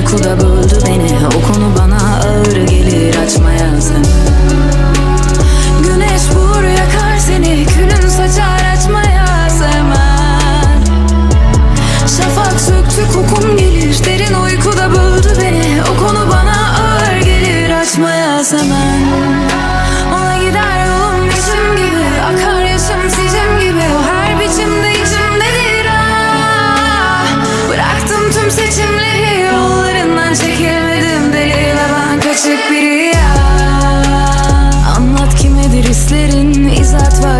uykuda böldü beni. O konu bana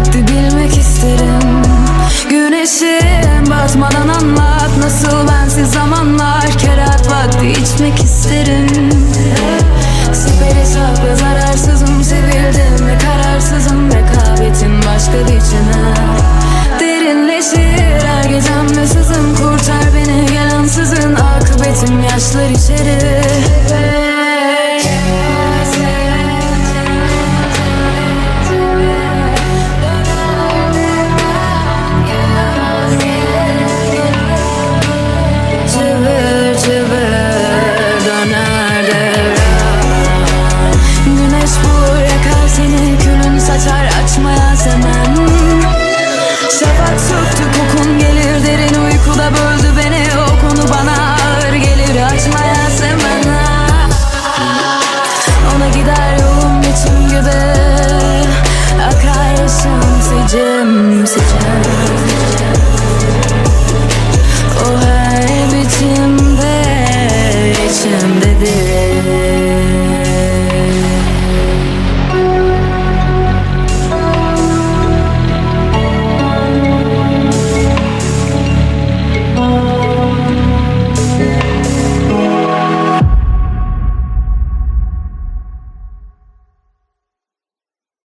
İzat vakti bilmek isterim. Güneşim batmadan anlat Nasıl bensiz zamanlar. Kerat vakti içmek isterim. Siper hesap zararsızım Sevildim ve kararsızım. Rekabetin başka biçimi Derinleşir her gecem ve sızım. Kurtar beni gel ansızın Akıbetim yaşlar içeri Açar açmaya zaman